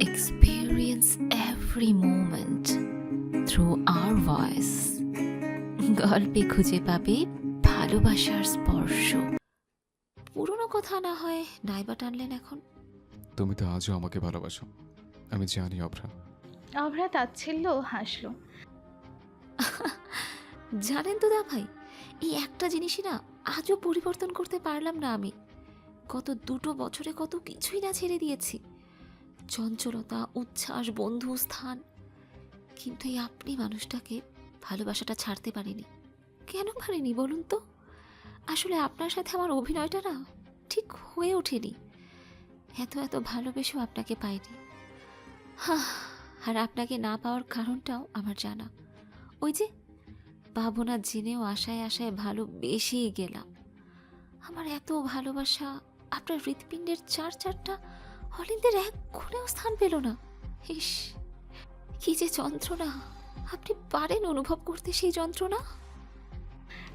experience every moment through our voice. গল্পে খুঁজে পাবে ভালোবাসার স্পর্শ। পুরনো কথা না হয় নাইবা টানলেন এখন। তুমি তো আজও আমাকে ভালোবাসো। আমি জানি অভ্রা। অভ্রা তাচ্ছিল্য হাসল। জানেন তো দা ভাই এই একটা জিনিসই না আজও পরিবর্তন করতে পারলাম না আমি। গত দুটো বছরে কত কিছুই না ছেড়ে দিয়েছি। চঞ্চলতা, উচ্ছ্বাস বন্ধু স্থান কিন্তু এই আপনি মানুষটাকে ভালোবাসাটা ছাড়তে পারিনি। কেন পারিনি বলুন তো? আসলে আপনার সাথে আমার অভিনয়টা না ঠিক হয়ে ওঠেনি। এত এত ভালোবেসেও আপনাকে পাইনি। হা আর আপনাকে না পাওয়ার কারণটাও আমার জানা। ওই যে, পাবো না জেনেও আশায় আশায় ভালোবেসেই গেলাম। আমার এত ভালোবাসা, আপনার হৃৎপিণ্ডের চার চারটা হলিন্দের এক খুনেও স্থান পেল না। ইস কি যে যন্ত্রণা। আপনি পারেন অনুভব করতে সেই যন্ত্রণা?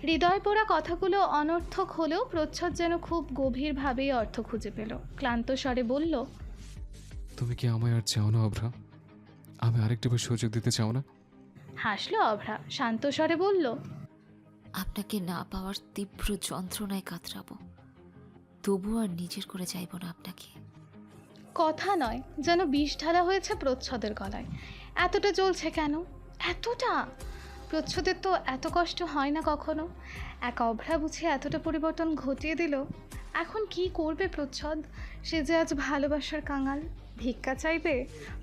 হৃদয় পোড়া কথাগুলো অনর্থক হলেও প্রচ্ছদ যেন খুব গভীরভাবেই অর্থ খুঁজে পেল। ক্লান্ত স্বরে বলল তুমি কি আমায় আর চাও না অভ্রা? আমি আরেকটিবার সুযোগ দিতে চাও না? হাসলো অভ্রা শান্ত স্বরে বলল আপনাকে না পাওয়ার তীব্র যন্ত্রণায় কাতরাবো। তবু আর নিজের করে চাইব না আপনাকে। কথা নয়, যেন বিষ ঢালা হয়েছে প্রচ্ছদের গলায়। এতটা জ্বলছে কেন? এতটা? প্রচ্ছদের তো এত কষ্ট হয় না কখনো? এক অভ্রা বুঝে এতটা পরিবর্তন ঘটিয়ে দিল। এখন কি করবে প্রচ্ছদ? সে যে আজ ভালোবাসার কাঙাল। ভিক্ষা চাইবে?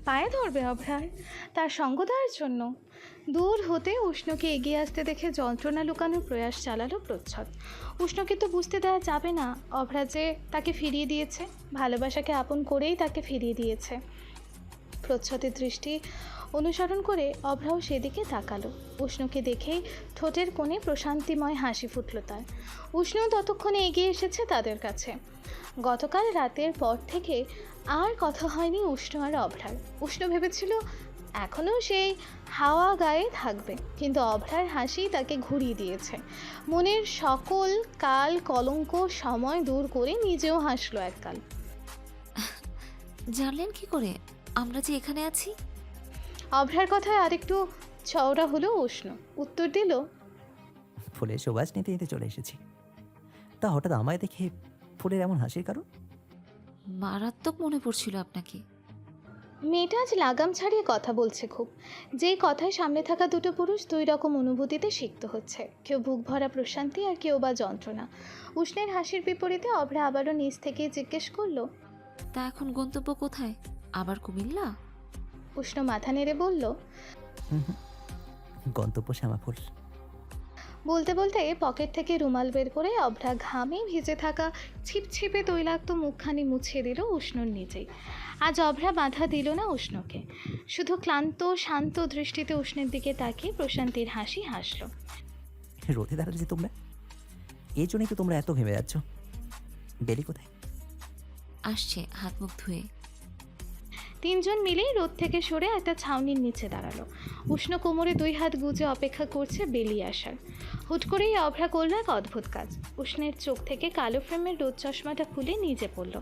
পায়ে ধরবে অভ্রার তার সঙ্গ দেওয়ার জন্য। দূর হতে উষ্ণকে এগিয়ে আসতে দেখে যন্ত্রণা লুকানোর প্রয়াস চালালো প্রচ্ছদ। উষ্ণকে তো বুঝতে দেওয়া যাবে না। অভ্রা যে তাকে ফিরিয়ে দিয়েছে, ভালোবাসাকে আপন করেই তাকে ফিরিয়ে দিয়েছে। প্রচ্ছদের দৃষ্টি অনুসরণ করে অভ্রাও সেদিকে তাকালো। উষ্ণকে দেখেই ঠোঁটের কোণে প্রশান্তিময় হাসি ফুটল তার। উষ্ণ ততক্ষণে এগিয়ে এসেছে তাদের কাছে। গতকাল রাতের পর থেকে আর কথা হয়নি উষ্ণ আর অভ্রার। উষ্ণ ভেবেছিল এখনও সেই হাওয়া গায়ে থাকবে। কিন্তু অভ্রার হাসি তাকে ঘুরিয়ে দিয়েছে। মনের সকল কাল কলঙ্ক সময় দূর করে নিজেও হাসলো এককাল। জানলেন কি করে? আমরা যে এখানে আছি? অভ্রার কথায় আরেকটু চওড়া হলো উষ্ণ। উত্তর দিল ফুলের সুবাস নিতে নিতে চলে এসেছি। তা হঠাৎ আমায় দেখে ফুলের এমন হাসির কারণ? মারাত্মক মনে পড়ছিল আপনাকে। মেয়েটা আজ লাগাম ছাড়িয়ে কথা বলছে খুব। যেই কথায় সামনে থাকা দুটো পুরুষ দুই রকম অনুভূতিতে সিক্ত হচ্ছে। কেউ বুক ভরা প্রশান্তি আর কেউ বা যন্ত্রণা। উষ্ণের হাসির বিপরীতে অভরা আবারও নিজ থেকে জিজ্ঞেস করল তা এখন গন্তব্য কোথায়? আবার কুমিল্লা? উষ্ণ মাথা নেড়ে বলল। গন্তব্য শ্যামা ফুল বলতে বলতে পকেট থেকে রুমাল বের করে অভ্রা ঘামে ভিজে থাকা ছিপছিপে তৈলাক্ত মুখখানি মুছে দিল উষ্ণর নিজেই আজ অভ্রা বাধা দিল না উষ্ণকে। শুধু ক্লান্ত শান্ত দৃষ্টিতে উষ্ণের দিকে তাকিয়ে প্রশান্তির হাসি হাসলো। রোদে দাঁড়ালে যে তোমরা? এই জন্যই তো তোমরা এত ঘেমে যাচ্ছ। বেলি কোথায়? আসছে হাত মুখ ধুয়ে। তিনজন মিলেই রোদ থেকে সরে একটা ছাউনির নিচে দাঁড়াল। উষ্ণ কোমরে দুই হাত গুজে অপেক্ষা করছে বেরিয়ে আসার। হুট করেই অভ্রা করল এক অদ্ভুত কাজ। উষ্ণের চোখ থেকে কালো ফ্রেমের রোদ চশমাটা খুলে নিচে পড়ল।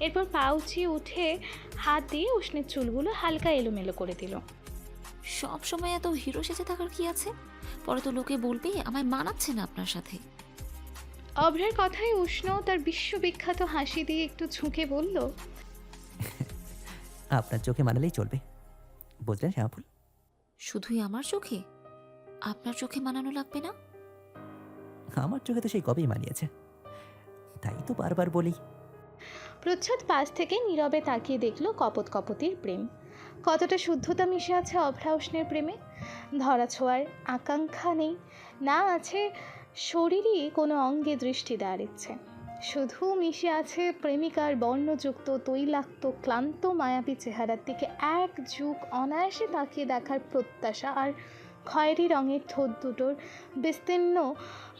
এরপর পা উঁচিয়ে উঠে হাত দিয়ে উষ্ণের চুলগুলো হালকা এলোমেলো করে দিল। সব সময় এত হিরো সেজে থাকার কি আছে? পরে তো লোকে বলবে আমায় মানাচ্ছে না আপনার সাথে। অভ্রের কথায় উষ্ণ তার বিশ্ববিখ্যাত হাসি দিয়ে একটু ঝুঁকে বলল আপনার চোখে মানালেই চলবে। বুঝলেন শ্যামা ফুল শুধুই আমার চোখে? আপনার চোখে মানানো লাগবে না? আমার চোখে তো সেই কবেই মানিয়েছে। তাই তো বারবার বলি। প্রচ্ছদ পাশ থেকে নীরবে তাকিয়ে দেখল কপত কপতির প্রেম। কতটা শুদ্ধতা মিশে আছে অভ্রা উষ্ণের প্রেমে? ধরা ছোঁয়ার আকাঙ্ক্ষা নেই। না আছে শরীরই কোনো অঙ্গে দৃষ্টি দেওয়ার ইচ্ছে শুধু মিশে আছে প্রেমিকার বর্ণযুক্ত, তৈলাক্ত, ক্লান্ত, মায়াবী চেহারার দিকে এক যুগ অনায়াসে তাকিয়ে দেখার প্রত্যাশা আর খয়েরি রঙের ঠোঁট দুটোর বিস্তীর্ণ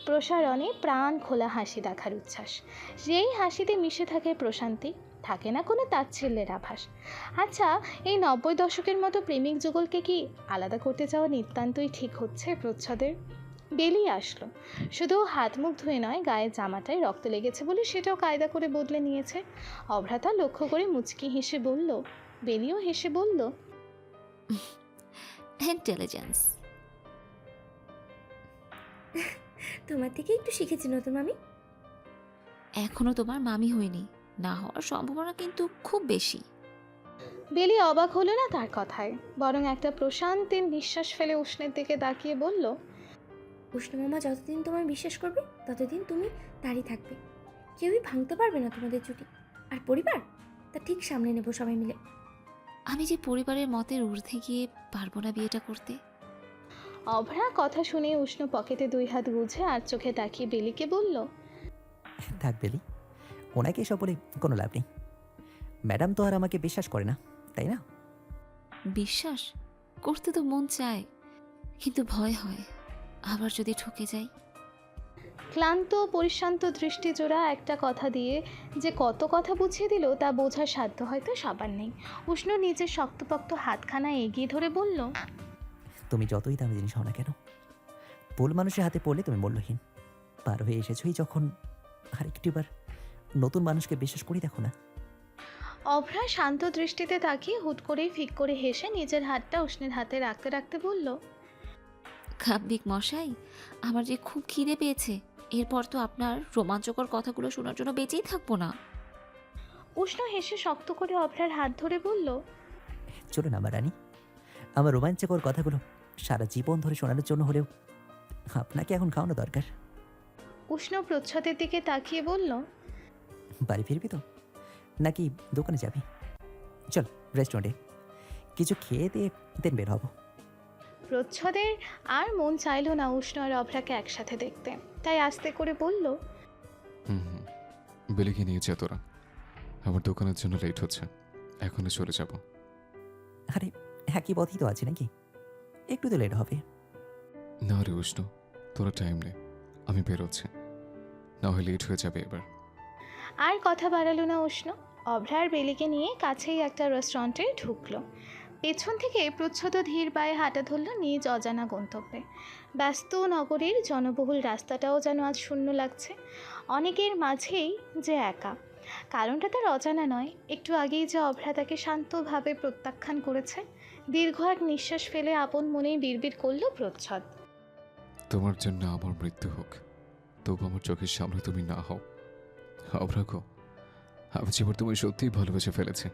প্রসারণে প্রাণ খোলা হাসি দেখার উচ্ছ্বাস। যেই হাসিতে মিশে থাকে প্রশান্তি, থাকে না কোনো তাচ্ছিল্যের আভাস। আচ্ছা এই নব্বই দশকের মতো প্রেমিক যুগলকে কি আলাদা করতে চাওয়া নিতান্তই ঠিক হচ্ছে প্রচ্ছদের? বেরিয়ে আসলো। শুধু হাত মুখ ধুয়ে নয় গায়ের জামাটায় রক্ত লেগেছে বলে সেটাও কায়দা করে বদলে নিয়েছে। অভ্রাতা লক্ষ্য করে মুচকি হেসে বলল বেলিও হেসে বলল ইন্টেলিজেন্স। তোমার থেকে একটু শিখেছি নতুন মামি। এখনও তোমার মামি হয়নি না হওয়ার সম্ভাবনা কিন্তু খুব বেশি। বেলি অবাক হলো না তার কথায় বরং একটা প্রশান্তের নিঃশ্বাস ফেলে উষ্ণের দিকে তাকিয়ে বলল মামা যতদিন তোমায় বিশ্বাস করবে ততদিন তুমি তারই থাকবে। কেউই ভাঙতে পারবে না তোমাদের জুটি। আর পরিবার? তা ঠিক সামনে নেব সবাই মিলে। আমি যে পরিবারের মতের ঊর্ধ্বে গিয়ে পারব না বিয়েটা করতে। অভ্রা কথা শুনে উষ্ণ পকেটে দুই হাত গুজে আর চোখে তাকিয়ে বেলিকে বলল থাক বেলি ওনাকে এসব বলে কোনো লাভ নেই। ম্যাডাম তো আর আমাকে বিশ্বাস করে না তাই না? বিশ্বাস? করতে তো মন চায় কিন্তু ভয় হয়। আবার যদি ঠকে যাই? ক্লান্ত পরিশ্রান্ত দৃষ্টিজোড়া একটা কথা দিয়ে যে কত কথা বুঝিয়ে দিল তা বোঝার সাধ্য হয়তো সবার নেই। উষ্ণ নিজের শক্তপক্ত হাতখানা এগিয়ে ধরে বলল তুমি যতই দামি জিনিস হও না কেন ভুল মানুষের হাতে পড়লে তুমি মূল্যহীন। পার হয়ে এসেছই যখন আরেকটিবার নতুন মানুষকে বিশ্বাস করি দেখো না। অভ্রা শান্ত দৃষ্টিতে তাকিয়ে হুট করেই ফিক করে হেসে নিজের হাতটা উষ্ণের হাতে রাখতে রাখতে বলল কাব্যিক মশাই আমার যে খুব খিদে পেয়েছে এরপর তো আপনার রোমাঞ্চকর কথাগুলো শোনার জন্য বেঁচেই থাকব না। উষ্ণ হেসে শক্ত করে অভ্রার হাত ধরে বলল চলুন আমার রানী আমার রোমাঞ্চকর কথাগুলো সারা জীবন ধরে শোনানোর জন্য হলেও আপনাকে এখন খাওয়ানো দরকার। উষ্ণ প্রচ্ছদের দিকে তাকিয়ে বলল বাড়ি ফিরবি তো? নাকি দোকানে যাবি? চল রেস্টুরেন্টে কিছু খেয়ে দিয়ে দেন বের হব। প্রচ্ছদের আর মন চাইল না উষ্ণ আর অভ্রাকে একসাথে দেখতে। তাই আস্তে করে বলল হুম হুম বেলিকে নিয়ে যা তোরা। আমার দোকানের জন্য লেট হচ্ছে। এখনই চলে যাব। আরে একই পথই তো আছে নাকি? একটু তো লেট হবে। না রে উষ্ণ তোরা টাইম নে। আমি বেরোচ্ছি। না হয় লেট হয়ে যাবে এবার। আর কথা বাড়ালো না উষ্ণ। অভ্রা আর বেলিকে নিয়ে কাছেই একটা রেস্টুরেন্টে ঢুকলো। পেছন থেকে প্রচ্ছদ ধীর পায়ে হাঁটা ধরল নিজ অজানা গন্তব্যে। ব্যস্ত নগরীর জনবহুল রাস্তাটাও যেন আজ শূন্য লাগছে। অনেকের মাঝেই যে একা। কারণটা তার অজানা নয়। একটু আগেই যে অভ্রা তাকে শান্তভাবে প্রত্যাখ্যান করেছে, দীর্ঘ এক নিঃশ্বাস ফেলে আপন মনেই বিড়বিড় করল প্রচ্ছদ। তোমার জন্য আমার মৃত্যু হোক। তবু আমার চোখের সামনে তুমি না হও। অভ্রাগ আমি যেবার তুমি সত্যিই ভালোবেসে ফেলেছি।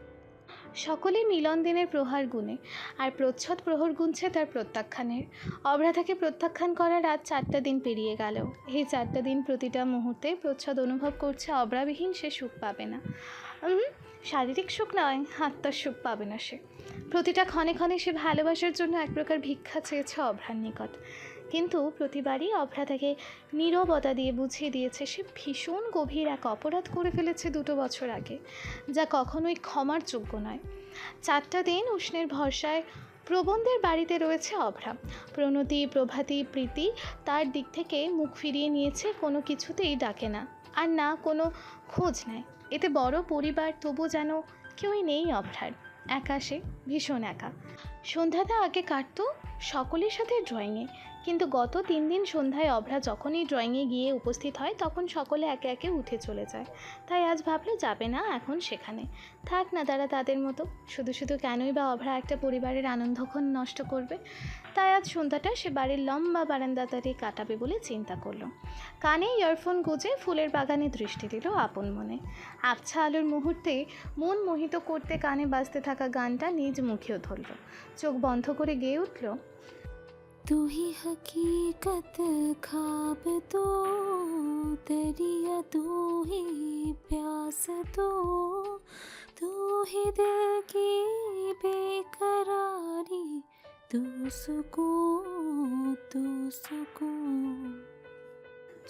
সকলে মিলন দিনের প্রহার গুণে, আর প্রচ্ছদ প্রহর গুনছে তার প্রত্যাখ্যানের। অভ্রা তাকে প্রত্যাখ্যান করার রাত চারটা দিন পেরিয়ে গেল। এই চারটা দিন প্রতিটা মুহূর্তে প্রচ্ছদ অনুভব করছে অভ্রাবিহীন সে সুখ পাবে না। শারীরিক সুখ নয়, আত্মার সুখ পাবে না সে। প্রতিটা ক্ষণে ক্ষণে সে ভালোবাসার জন্য এক প্রকার ভিক্ষা চেয়েছে অভ্রার নিকট। কিন্তু প্রতিবারই অভ্রা তাকে নীরবতা দিয়ে বুঝিয়ে দিয়েছে সে ভীষণ গভীর এক অপরাধ করে ফেলেছে দুটো বছর আগে, যা কখনোই ক্ষমার যোগ্য নয়। চারটা দিন উষ্ণের ভরসায় প্রবন্ধের বাড়িতে রয়েছে অভ্রা। প্রণতি, প্রভাতী, প্রীতি তার দিক থেকে মুখ ফিরিয়ে নিয়েছে, কোনো কিছুতেই ডাকে না। আর না, কোনো খোঁজ নেয়। এতে বড় পরিবার তবু যেন কেউই নেই অভ্রার। একা সে ভীষণ একা। সন্ধ্যাটা আগে কাটতো সকলের সাথে ড্রয়িংয়ে কিন্তু গত তিন দিন সন্ধ্যায় অভ্রা যখনই ড্রয়িংয়ে গিয়ে উপস্থিত হয়, তখন সকলে একে একে উঠে চলে যায়। তাই আজ ভাবলো যাবে না এখন সেখানে। থাক না তারা তাদের মতো। শুধু শুধু কেনই বা অভ্রা একটা পরিবারের আনন্দক্ষণ নষ্ট করবে? তাই আজ সন্ধ্যাটা সে বাড়ির লম্বা বারান্দাতারে কাটাবে বলে চিন্তা করল। কানে ইয়ারফোন গুজে ফুলের বাগানে দৃষ্টি দিল আপন মনে। আবছা আলোর মুহূর্তে মন মোহিত করতে কানে বাজতে থাকা গানটা নিজ মুখেও ধরল। চোখ বন্ধ করে গেয়ে উঠল तू ही हकीकत खाब तो दरिया तू ही प्यास तो तू ही दिल की बेकरारी तू सुकून तू सुकून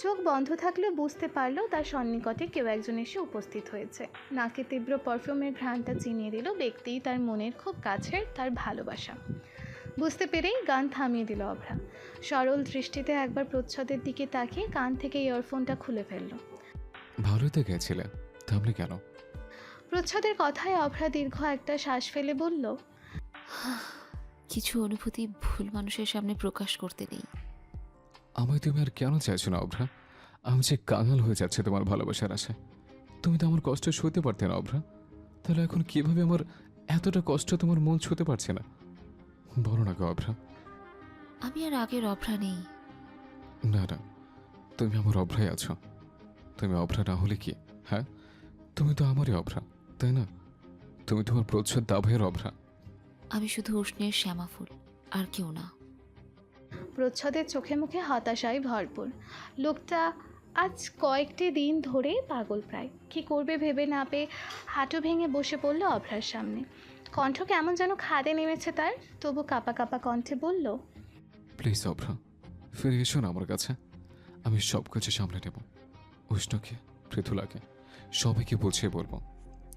চোখ বন্ধ থাকলেও বুঝতে পারলো তার সন্নিকটে কেউ একজন এসে উপস্থিত হয়েছে নাকে তীব্র পারফিউমের ঘ্রাণটা চিনিয়ে দিল ব্যক্তিই তার মনের খুব কাছের তার ভালোবাসা বুঝতে পেরেই গান থামিয়ে দিল অভ্রা। সরল দৃষ্টিতে একবার প্রচ্ছদের দিকে তাকিয়ে কান থেকে ইয়ারফোনটা খুলে ফেলল। ভালোই তো গেছিলে থামলে কেন? প্রচ্ছদের কথায় অভ্রা দীর্ঘ একটা শ্বাস ফেলে বলল কিছু অনুভূতি ভুল মানুষের সামনে প্রকাশ করতে নেই। আমায় তুমি আর কেন চাইছো না অভ্রা? আমি যে কাঙাল হয়ে যাচ্ছে তোমার ভালোবাসার আশায়। তুমি তো আমার কষ্ট সইতে পারতে না অভ্রা। তাহলে এখন কীভাবে আমার এতটা কষ্ট তোমার মন ছুঁতে পারছে না? বলো না গো অভ্রা। আমি আর আগের অভ্রা নেই। না না তুমি আমার অভ্রায় আছো। তুমি অভ্রা না হলে কি হ্যাঁ? তুমি তো আমারই অভ্রা তাই না? তুমি তোমার প্রচ্ছদ দাভের অভ্রা। আমি শুধু উষ্ণের শ্যামা ফুল আর কেউ না। প্রচ্ছদের চোখে মুখে হতাশায় ভরপুর। লোকটা আজ কয়েকটি দিন ধরে পাগল প্রায়। কী করবে ভেবে না পেয়ে হাঁটু ভেঙে বসে পড়ল অভ্রার সামনে। কণ্ঠ কেমন যেন খাদে নেমেছে তার তবু কাপা কাপা কণ্ঠে বলল প্লিজ অভ্রা ফিরে এসো না আমার কাছে। আমি সব কিছু সামলে নেব। উষ্ণকে পৃথুলাকে সবাইকে বুঝিয়ে বলব।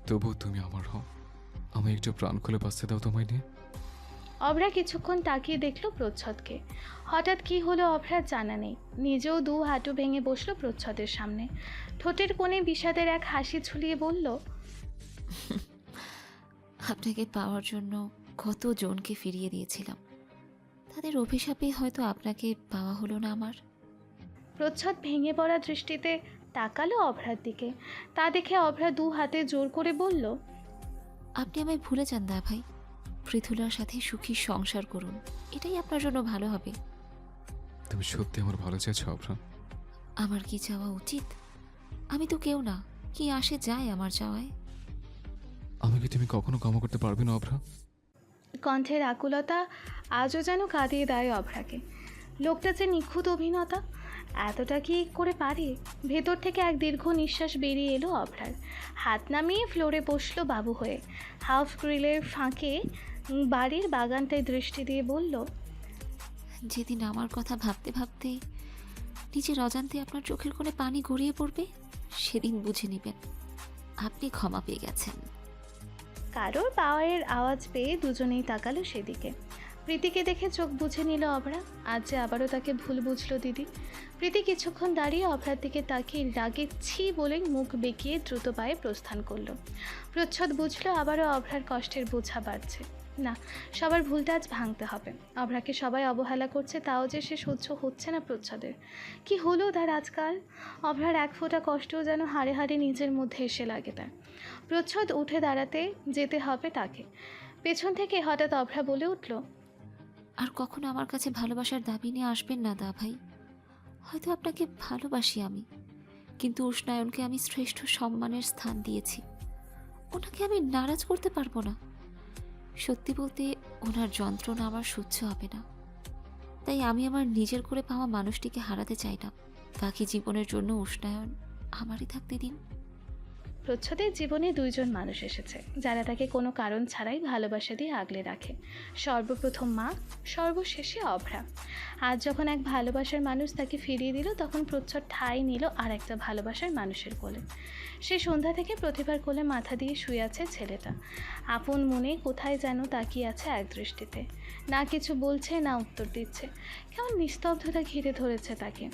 তবু তুমি আমার হও। আমি একটু প্রাণ খুলে বাঁচতে দাও তোমায় নিয়ে। অভ্রা কিছুক্ষণ তাকিয়ে দেখল প্রচ্ছদকে। হঠাৎ কি হলো অভ্রার জানা নেই। নিজেও দু হাঁটু ভেঙে বসল প্রচ্ছদের সামনে। ঠোঁটের কোণে বিষাদের এক হাসি ঝুলিয়ে বলল আপনাকে পাওয়ার জন্য কত জনকে ফিরিয়ে দিয়েছিলাম। তাদের অভিশাপে হয়তো আপনাকে পাওয়া হলো না আমার। প্রচ্ছদ ভেঙে পড়া দৃষ্টিতে তাকালো অভ্রার দিকে। তা দেখে অভ্রা দু হাতে জোর করে বলল আপনি আমায় ভুলে যান দা ভাই। পৃথুলার সাথে সুখী সংসার করুন। এটাই আপনার জন্য ভালো হবে। তুমি সত্যি আমার ভালো চাইছো অভ্রা? আমার কি চাওয়া উচিত? আমি তো কেউ না। কি আসে যায় আমার চাওয়ায়? আমাকে তুমি কখনো ক্ষমা করতে পারবে না অভ্রা? কণ্ঠের আকুলতা আজও যেন কাঁদিয়ে দেয় অভ্রাকে। লোকটা যে নিখুঁত অভিনেতা এতটা কি করে পারে? ভেতর থেকে এক দীর্ঘ নিঃশ্বাস বেরিয়ে এলো অভ্রার। হাত নামিয়ে ফ্লোরে বসল বাবু হয়ে। হাফ গ্রিলের ফাঁকে বাড়ির বাগানটায় দৃষ্টি দিয়ে বলল যেদিন আমার কথা ভাবতে ভাবতে নিজের অজান্তে আপনার চোখের কোণে পানি গড়িয়ে পড়বে সেদিন বুঝে নেবেন আপনি ক্ষমা পেয়ে গেছেন। কারোর পাওয়ারের আওয়াজ পেয়ে দুজনেই তাকালো সেদিকে। প্রীতিকে দেখে চোখ বুঝে নিল অভরা। আজ যে আবারও তাকে ভুল বুঝলো দিদি। প্রীতি কিছুক্ষণ দাঁড়িয়ে অভরার দিকে তাকিয়ে রাগে ছি বলে মুখ বেঁকিয়ে দ্রুত পায়ে প্রস্থান করল। প্রচ্ছদ বুঝলো আবারও অভরার কষ্টের বোঝা বাড়ছে। না, সবার ভুলটা আজ ভাঙতে হবে। অভরাকে সবাই অবহেলা করছে, তাও যে সে সহ্য হচ্ছে না প্রচ্ছদের। কি হলো তার আজকাল? অভরার এক ফোঁটা কষ্টও যেন হাড়ে হাড়ে নিজের মধ্যে এসে লাগে তার। প্রচ্ছদ উঠে দাঁড়াতে যেতে হবে তাকে। পেছন থেকে হঠাৎ অভ্রা বলে উঠল, আর কখনো আমার কাছে ভালোবাসার দাবি নিয়ে আসবেন না দা ভাই। হয়তো আপনাকে ভালোবাসি আমি, কিন্তু উষ্ণায়নকে আমি শ্রেষ্ঠ সম্মানের স্থান দিয়েছি। ওনাকে আমি নারাজ করতে পারব না। সত্যি বলতে, ওনার যন্ত্রণা আমার সহ্য হবে না। তাই আমি আমার নিজের করে পাওয়া মানুষটিকে হারাতে চাই না। বাকি জীবনের জন্য উষ্ণায়ন আমারই থাকতে দিন। প্রচ্ছদের জীবনে দুইজন মানুষ এসেছে, যারা তাকে কোনো কারণ ছাড়াই ভালোবাসা দিয়ে আগলে রাখে। সর্বপ্রথম মা, সর্বশেষে অভ্রা। আজ যখন এক ভালোবাসার মানুষ তাকে ফিরিয়ে দিল, তখন প্রচ্ছদ ঠাঁই নিল আর একটা ভালোবাসার মানুষের কোলে। সে সন্ধ্যা থেকে প্রতিভার কোলে মাথা দিয়ে শুয়ে আছে ছেলেটা। আপন মনে কোথায় যেন তাকিয়ে আছে এক দৃষ্টিতে। না কিছু বলছে, না উত্তর দিচ্ছে। কেমন নিস্তব্ধতা ঘিরে ধরেছে তাকে।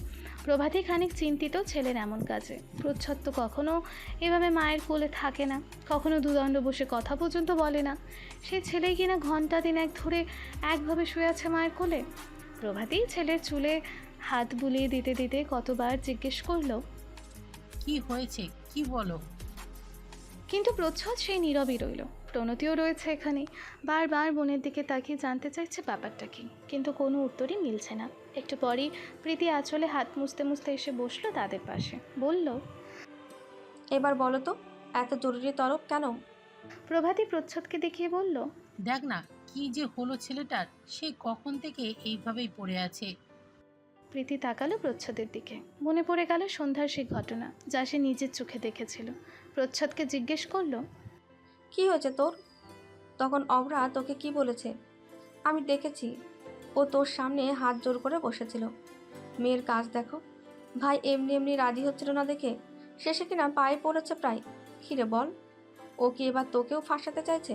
প্রভাতী খানিক চিন্তিত ছেলের এমন কাজে। প্রচ্ছদ তো কখনো এভাবে মায়ের কোলে থাকে না। কখনো দুদণ্ড বসে কথা পর্যন্ত বলে না। সে ছেলে কিনা ঘণ্টা দিন এক ধরে একভাবে শুয়ে আছে মায়ের কোলে? প্রভাতী ছেলের চুলে হাত বুলিয়ে দিতে দিতে কতবার জিজ্ঞেস করল। কি হয়েছে? কি বলো? কিন্তু প্রচ্ছদ সেই নীরবই রইল। প্রণতিও রয়েছে এখানে। বারবার বোনের দিকে তাকিয়ে জানতে চাইছে ব্যাপারটা কি। কিন্তু কোনো উত্তরই মিলছে না। একটু পরেই প্রীতি আঁচলে হাত মুছতে মুছতে এসে বসল তাদের পাশে। বলল এবার বলো তো এত জরুরি তরফ কেন? প্রভাতী প্রচ্ছদকে দেখিয়ে বলল দেখ না কি যে হলো ছেলেটার সে কখন থেকে এইভাবেই পড়ে আছে? প্রীতি তাকালো প্রচ্ছদের দিকে। মনে পড়ে গেল সন্ধ্যার সেই ঘটনা যা সে নিজের চোখে দেখেছিল। প্রচ্ছদকে জিজ্ঞেস করল কি হয়েছে তোর? তখন অবরা তোকে কি বলেছে? আমি দেখেছি ও তোর সামনে হাত জোর করে বসেছিল। মেয়ের কাজ দেখো ভাই এমনি এমনি রাজি হচ্ছিল না দেখে শেষে কিনা পায়ে পড়েছে প্রায়। খিরে বল ও কি এবার তোকেও ফাঁসাতে চাইছে?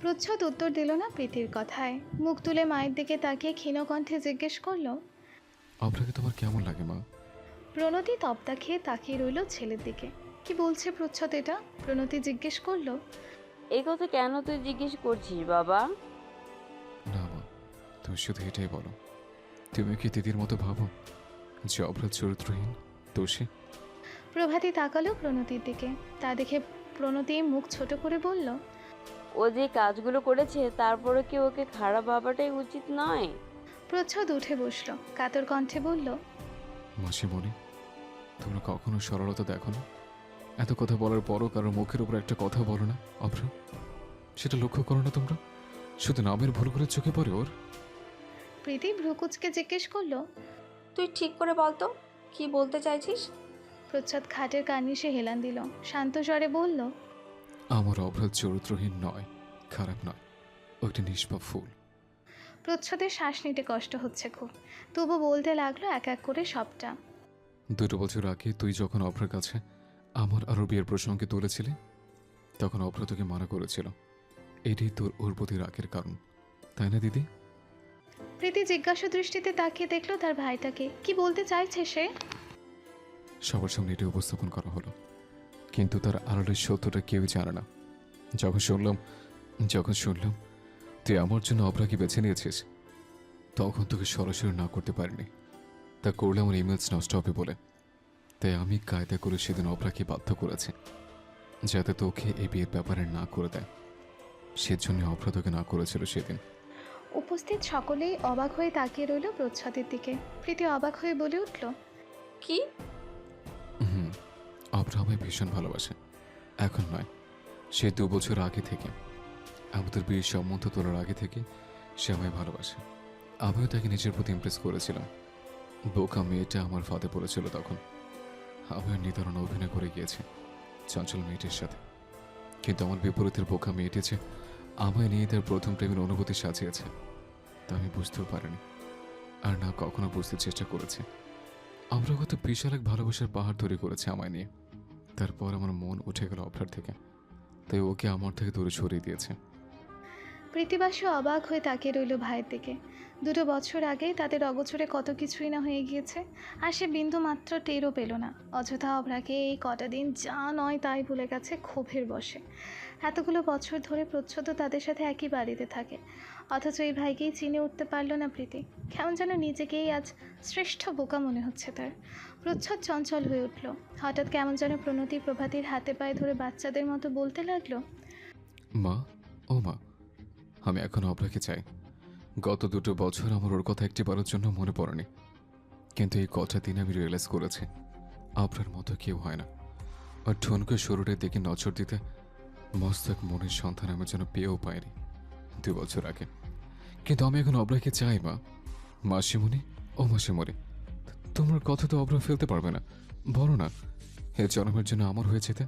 প্রচ্ছদ উত্তর দিল না প্রীতির কথায়। মুখ তুলে মায়ের দিকে তাকিয়ে ক্ষীণ কণ্ঠে জিজ্ঞেস করল অভ্রাকে তোমার কেমন লাগে মা? প্রণতি তপ্তা খেয়ে তাকিয়ে রইল ছেলের দিকে। কি বলছে প্রচ্ছদ এটা? প্রণতি জিজ্ঞেস করল এই কথা কেন তুই জিজ্ঞেস করছিস বাবা? না মা তুমি শুধু এটাই বলো। তুমি কি দিদির মতো ভাবো যে অভ্রা চরিত্রহীন দোষী? প্রভাতী তাকালো প্রণতির দিকে। তা দেখে প্রণতি মুখ ছোট করে বলল ও যে কাজগুলো করেছে তারপরে কি ওকে খারাপ ভাবাটাই উচিত নয়? প্রচ্ছদ উঠে বসল কাতর কণ্ঠে বলল মাসিমণি তোমরা কখনো সরলতা দেখো না? এত কথা বলার পরও কারোর মুখের উপর একটা কথা বলো না অভ্র। সেটা লক্ষ্য করো না তোমরা? শুধু নামের ভুল করে চোখে পড়ে ওর? প্রীতি ভ্রুকুচকে জিজ্ঞেস করল তুই ঠিক করে বলতো কি বলতে চাইছিস? প্রচ্ছদ খাটের কার্নিশে হেলান দিল। শান্ত স্বরে বলল আমার অভ্র চরিত্রহীন নয় খারাপ নয় ও একটা নিষ্পাপ ফুল। প্রচ্ছদের শ্বাস নিতে কষ্ট হচ্ছে খুব। তবু বলতে লাগল এক এক করে সবটা। দুটো বছর আগে তুই যখন অভ্রের কাছে আমার আরও বিয়ের প্রসঙ্গে তুলেছিলি তখন অভ্র তোকে মানা করেছিল। এটি তোর ওর প্রতি রাগের কারণ তাই না দিদি? প্রীতি জিজ্ঞাসা দৃষ্টিতে তাকিয়ে দেখল তার ভাইটাকে। কি বলতে চাইছে সে? সবার সামনে এটা উপস্থাপন করা হলো। কিন্তু তার আড়ালের সত্যটা কেউই জানে না। যখন শুনলাম যখন শুনলাম তুই আমার জন্য অপরাধী বেছে নিয়েছিস তখন তোকে সরাসরি না করতে পারিনি। তা করলে আমার ইমেলস নষ্ট হবে বলে। তাই আমি কায়দা করে সেদিন অপরাধী বাধ্য করেছি যাতে তোকে এই বিয়ের ব্যাপারে না করে দেয়। সেজন্য অপরাধ তোকে না করেছিল সেদিন। উপস্থিত সকলেই অবাক হয়ে তাকিয়ে রইল প্রচ্ছদের দিকে। প্রীতি অবাক হয়ে বলে উঠল কি? অপরা আমায় ভীষণ ভালোবাসে। এখন নয়, সে দু বছর আগে থেকে আমাদের বিয়ের সম্বন্ধ তোলার আগে থেকে সে আমায় ভালোবাসে। আমিও তাকে নিজের প্রতি ইমপ্রেস করেছিলাম। বোকা মেয়েটা আমার ফাঁদে পড়েছিল তখন। আমিও নিদারণ অভিনয় করে গিয়েছি, চঞ্চল মেয়েটির সাথে। কিন্তু আমার বিপরীতের বোকা মেয়েটি যে আমায় নিয়ে তার প্রথম প্রেমের অনুভূতি সাজিয়েছে, তা আমি বুঝতেও পারিনি। আর না, কখনো বুঝতে চেষ্টা করেছি। আমরা কত বিশাল এক ভালোবাসার পাহাড় তৈরি করেছে আমায় নিয়ে। তারপর আমার মন উঠে গেল অপরার থেকে। তাই ওকে আমার থেকে দূরে সরিয়ে দিয়েছে। প্রীতিবাসী অবাক হয়ে তাকিয়ে রইল ভাইয়ের দিকে। দুটো বছর আগে তাদের অগোচরে কত কিছুই না হয়ে গিয়েছে, আর সে বিন্দু মাত্র টেরও পেল না। অযথা অভ্রাকে এই কটা দিন যা নয় তাই ভুলে গেছে ক্ষোভের বসে এতগুলো বছর ধরে প্রচ্ছদ তাদের সাথে একই বাড়িতে থাকে। অথচ এই ভাইকেই চিনে উঠতে পারল না প্রীতি। কেমন যেন নিজেকেই আজ শ্রেষ্ঠ বোকা মনে হচ্ছে তার। প্রচ্ছদ চঞ্চল হয়ে উঠল। হঠাৎ কেমন যেন প্রণতি প্রভাতির হাতে পায়ে ধরে বাচ্চাদের মতো বলতে লাগল, মা, ও মা, আমি এখন অপরাকে চাই। গত দুটো বছর আমার ওর কথা একটি একটিবারের জন্য মনে পড়েনি। কিন্তু এই কটা দিন আমি রিয়েলাইজ করেছি, আপনার মতো কেউ হয় না। আর ঠুনকে শরীরের দিকে নজর দিতে মস্তক মনের সন্তান আমি যেন পেয়েও পাইনি দু বছর আগে। কিন্তু আমি এখন অবরাকে চাই, মা। মাসিমণি ও মাসিমণি, তোমার কথা তো অবরা ফেলতে পারবে না। বলো না, এ জন্মের জন্য আমার হয়ে যেতে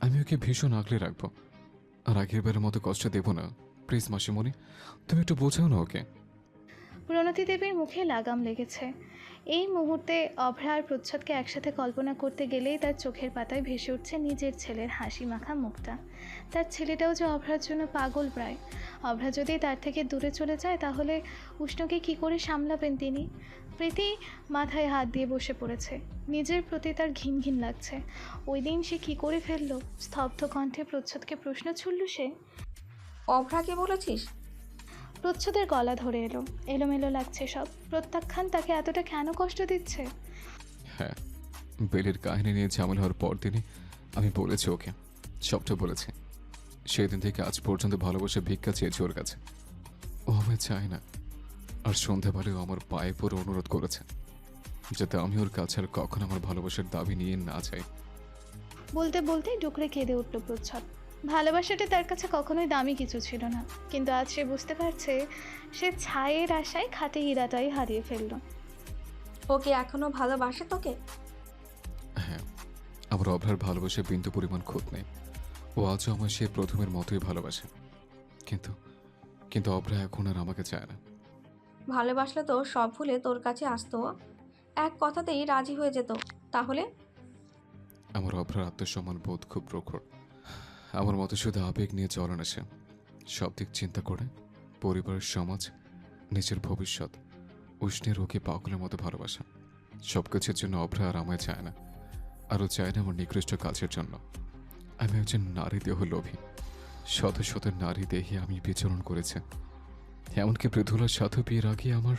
আমি ওকে ভীষণ আগলে রাখব। আর আগের বারের মতো কষ্ট দেব না। প্লিজ মাসিমণি, তুমি একটু বোঝাও না ওকে। প্রণতি দেবীর মুখে লাগাম লেগেছে। এই মুহূর্তে অভ্রা আর প্রচ্ছদকে একসাথে কল্পনা করতে গেলেই তার চোখের পাতায় ভেসে উঠছে নিজের ছেলের হাসি মাখা মুখটা। তার ছেলেটাও যে অভ্রার জন্য পাগল প্রায়। অভ্রা যদি তার থেকে দূরে চলে যায়, তাহলে উষ্ণকে কি করে সামলাবেন তিনি? প্রীতি মাথায় হাত দিয়ে বসে পড়েছে। নিজের প্রতি তার ঘিন ঘিন লাগছে। ওই দিন সে কি করে ফেলল? স্তব্ধ কণ্ঠে প্রচ্ছদকে প্রশ্ন ছুড়ল সে। অভ্রাকে বলেছিস? প্রচ্ছদের গলা ধরে এলো। এলোমেলো লাগছে সব। প্রত্যাখ্যান তাকে এতটা কেন কষ্ট দিচ্ছে? হ্যাঁ বেলের কাহিনী নিয়ে ঝামেলা হওয়ার পর দিনই আমি বলেছি ওকে সবটা বলেছি। সেদিন থেকে আজ পর্যন্ত ভালোবাসা ভিক্ষা চেয়েছি ওর কাছে। ও আমায় চায় না। আর সন্ধ্যাবেলাও আমার পায়ে পরে অনুরোধ করেছে যাতে আমি ওর কাছে আর কখন আমার ভালোবাসার দাবি নিয়ে না যাই। বলতে বলতেই ডুকরে কেঁদে উঠল প্রচ্ছদ। ভালোবাসাটা তার কাছে কখনোই দামি কিছু ছিল না। কিন্তু আজ সে বুঝতে পারছে সে ছায়ের আশায় খাটে হীরাটাই হারিয়ে ফেলল। ওকে এখনও ভালোবাসে তোকে? হ্যাঁ আমার অভ্রার ভালোবাসে বিন্দু পরিমাণ খোঁজ নেই। ও আজও আমার সে প্রথমের মতোই ভালোবাসে। কিন্তু কিন্তু অভ্রা এখন আর আমাকে চায় না। ভালোবাসলে তো সব ভুলে তোর কাছে আসতো। এক কথাতেই রাজি হয়ে যেত। তাহলে? আমার অভ্রার আত্মসম্মান বোধ খুব প্রখর। আমার মতো শুধু আবেগ নিয়ে চলে না সে। সব দিক চিন্তা করে পরিবার সমাজ, নিজের ভবিষ্যৎ উষ্ণের ওকে পাগলের মতো ভালোবাসা। সব কিছুর জন্য অভ্রা আর আমায় চায় না। আরও চায় না আমার নিকৃষ্ট কাজের জন্য। আমি একজন নারী দেহ লোভী। শত শত নারী দেহে আমি বিচরণ করেছে। এমনকি মৃদুলার সাথে বিয়ের আগে আমার